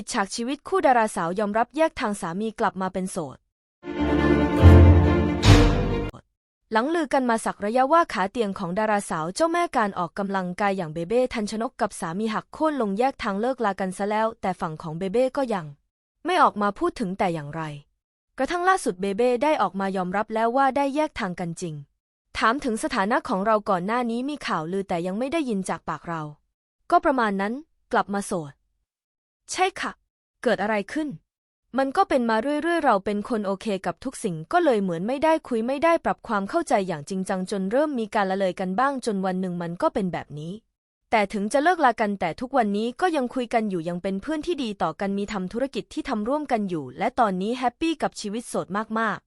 ปิดฉากชีวิตคู่ดาราสาวยอมรับแยกทางสามีกลับมาเป็นโสด หลังลือกันมาสักระยะว่าขาเตียงของดาราสาวเจ้าแม่การออกกำลังกายอย่างเบเบ้ทันชนกกับสามีหักโค่นลงแยกทางเลิกลากันซะแล้ว แต่ฝั่งของเบเบ้ก็ยัง ไม่ออกมาพูดถึงแต่อย่างไร กระทั่งล่าสุดเบเบ้ได้ออกมายอมรับแล้วว่าได้แยกทางกันจริง ถามถึงสถานะของเราก่อนหน้านี้มีข่าวลือแต่ยังไม่ได้ยินจากปากเรา ก็ประมาณนั้นกลับมาโสด ใช่ค่ะ เกิดอะไรขึ้น มันก็เป็นมาเรื่อยๆ เราเป็นคนโอเคกับทุกสิ่งก็เลยเหมือนไม่ได้คุยไม่ได้ปรับความเข้าใจอย่างจริงจังจนเริ่มมีการละเลยกันบ้างจนวันหนึ่งมันก็เป็นแบบนี้ แต่ถึงจะเลิกลากันแต่ทุกวันนี้ก็ยังคุยกันอยู่ยังเป็นเพื่อนที่ดีต่อกันมีทำธุรกิจที่ทำร่วมกันอยู่ และตอนนี้แฮปปี้กับชีวิตโสดมาก